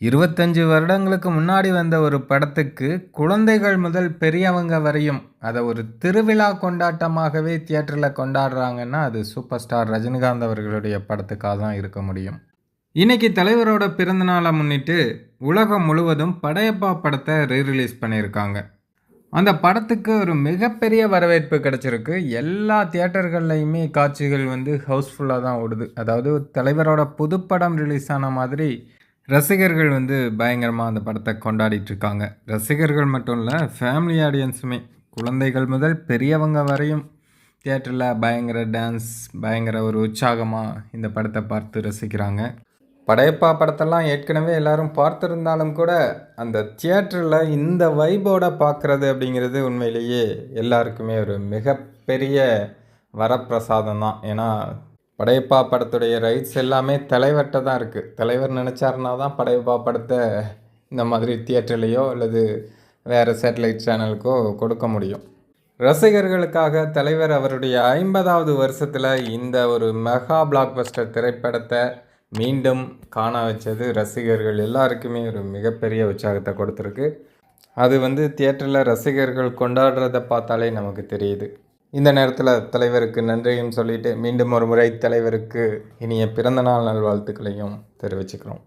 இருபத்தஞ்சு வருடங்களுக்கு முன்னாடி வந்த ஒரு படத்துக்கு குழந்தைகள் முதல் பெரியவங்க வரையும் அதை ஒரு திருவிழா கொண்டாட்டமாகவே தியேட்டரில் கொண்டாடுறாங்கன்னா அது சூப்பர் ஸ்டார் ரஜினிகாந்த் அவர்களுடைய படத்துக்காக தான் இருக்க முடியும். இன்னைக்கு தலைவரோட பிறந்தநாளை முன்னிட்டு உலகம் முழுவதும் படையப்பா படத்தை ரீரிலீஸ் பண்ணியிருக்காங்க. அந்த படத்துக்கு ஒரு மிகப்பெரிய வரவேற்பு கிடச்சிருக்கு. எல்லா தியேட்டர்கள்லையுமே காட்சிகள் வந்து ஹவுஸ்ஃபுல்லாக தான் ஓடுது. அதாவது தலைவரோட புதுப்படம் ரிலீஸ் ஆன மாதிரி ரசிகர்கள் வந்து பயங்கரமாக அந்த படத்தை கொண்டாடிட்டு இருக்காங்க ரசிகர்கள் மட்டும் இல்லை ஃபேமிலி ஆடியன்ஸுமே குழந்தைகள் முதல் பெரியவங்க வரையும் தியேட்டரில் பயங்கர டான்ஸ் பயங்கர ஒரு உற்சாகமாக இந்த படத்தை பார்த்து ரசிக்கிறாங்க. படையப்பா படத்தெல்லாம் ஏற்கனவே எல்லாரும் பார்த்துருந்தாலும் கூட அந்த தியேட்டரில் இந்த வைபோட பார்க்குறது அப்படிங்கிறது உண்மையிலேயே எல்லாருக்குமே ஒரு மிகப்பெரிய வரப்பிரசாதம் தான் ஏன்னா படையப்பா படத்துடைய ரைட்ஸ் எல்லாமே தலைவர்கிட்ட தான் இருக்குது தலைவர் நினச்சாருனா தான் படையப்பா படத்தை இந்த மாதிரி தியேட்டர்லேயோ அல்லது வேறு சேட்டலைட் சேனலுக்கோ கொடுக்க முடியும். ரசிகர்களுக்காக தலைவர் அவருடைய ஐம்பதாவது வருஷத்தில் இந்த ஒரு மெகா பிளாக்பஸ்டர் திரைப்படத்தை மீண்டும் காண வச்சது ரசிகர்கள் எல்லாருக்குமே ஒரு மிகப்பெரிய உற்சாகத்தை கொடுத்துருக்கு. அது வந்து தியேட்டரில் ரசிகர்கள் கொண்டாடுறத பார்த்தாலே நமக்கு தெரியுது. இந்த நேரத்தில் தலைவருக்கு நன்றியும் சொல்லிட்டு மீண்டும் ஒரு முறை தலைவருக்கு இனிய பிறந்தநாள் நல்வாழ்த்துக்களையும் தெரிவிச்சுக்கிறோம்.